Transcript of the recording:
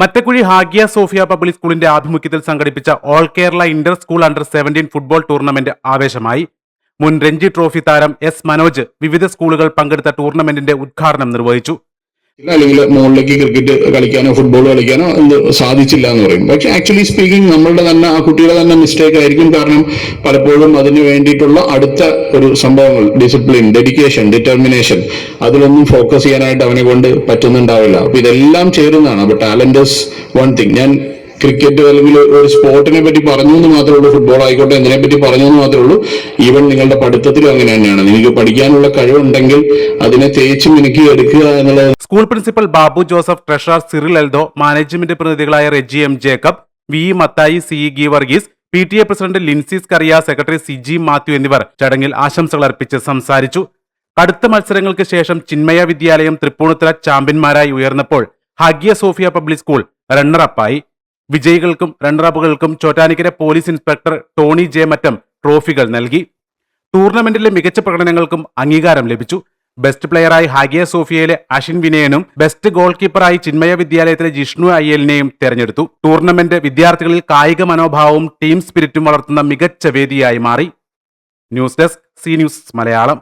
Mattakuzhi Hagia Sophia public സ്കൂളിന്റെ ആഭിമുഖ്യത്തിൽ സംഘടിപ്പിച്ച all Kerala inter school under seventeen football tournament ആവേശമായി. മുൻ രഞ്ജി ട്രോഫി താരം എസ് മനോജ് വിവിധ സ്കൂളുകൾ പങ്കെടുത്ത ടൂർണമെന്റിന്റെ ഉദ്ഘാടനം നിർവഹിച്ചു. അല്ലെങ്കിൽ മുകളിലേക്ക് ക്രിക്കറ്റ് കളിക്കാനോ ഫുട്ബോൾ കളിക്കാനോ എന്ത് സാധിച്ചില്ല എന്ന് പറയും. പക്ഷെ ആക്ച്വലി സ്പീക്കിംഗ് നമ്മളുടെ തന്നെ ആ കുട്ടിയുടെ തന്നെ മിസ്റ്റേക്ക് ആയിരിക്കും കാരണം പലപ്പോഴും അതിന് വേണ്ടിയിട്ടുള്ള അടുത്ത ഒരു സംഭവങ്ങൾ ഡിസിപ്ലിൻ ഡെഡിക്കേഷൻ ഡിറ്റർമിനേഷൻ അതിലൊന്നും ഫോക്കസ് ചെയ്യാനായിട്ട് അവനെ കൊണ്ട് പറ്റുന്നുണ്ടാവില്ല. അപ്പൊ ഇതെല്ലാം ചേരുന്നതാണ്. അപ്പൊ ടാലന്റ് വൺ തിങ് ഞാൻ ക്രിക്കറ്റ് അല്ലെങ്കിൽ ഒരു സ്പോർട്ടിനെ പറ്റി പറഞ്ഞു എന്ന് മാത്രമേ ഉള്ളൂ ഫുട്ബോൾ ആയിക്കോട്ടെ എന്തിനെ പറ്റി പറഞ്ഞു എന്ന് മാത്രമേ ഉള്ളൂ. ഈവൻ നിങ്ങളുടെ പഠിത്തത്തിലും അങ്ങനെ തന്നെയാണ്. നിങ്ങൾക്ക് പഠിക്കാനുള്ള കഴിവുണ്ടെങ്കിൽ അതിനെ തേച്ച് മിനുക്കി എടുക്കുക എന്നുള്ളത് school principal Babu Joseph treasurer Cyril Eldo management പ്രതിനിധികളായ Reji M Jacob V Mathai C G Varghese P T A president Linsis Kariya secretary Siji Mathew എന്നിവർ ചടങ്ങിൽ ആശംസകൾ അർപ്പിച്ച് സംസാരിച്ചു. കടുത്ത മത്സരങ്ങൾക്ക് ശേഷം ചിന്മയ വിദ്യാലയം തൃപ്പൂണിത്തുറ ചാമ്പ്യന്മാരായി ഉയർന്നപ്പോൾ ഹഗിയ സോഫിയ പബ്ലിക് സ്കൂൾ റണ്ണറപ്പായി വിജയികൾക്കും റണ്ണറപ്പുകൾക്കും Chottanikkara police inspector Tony J Mattam ട്രോഫികൾ നൽകി. ടൂർണമെന്റിലെ മികച്ച പ്രകടനങ്ങൾക്കും അംഗീകാരം ലഭിച്ചു. ബെസ്റ്റ് പ്ലെയറായി ഹാഗിയ സോഫിയയിലെ അഷിൻ വിനയനും ബെസ്റ്റ് ഗോൾ കീപ്പറായി ചിന്മയ വിദ്യാലയത്തിലെ ജിഷ്ണു അയ്യലിനെയും തെരഞ്ഞെടുത്തു. ടൂർണമെന്റ് വിദ്യാർത്ഥികളിൽ കായിക മനോഭാവവും ടീം സ്പിരിറ്റും വളർത്തുന്ന മികച്ച വേദിയായി മാറി. News desk C news Malayalam.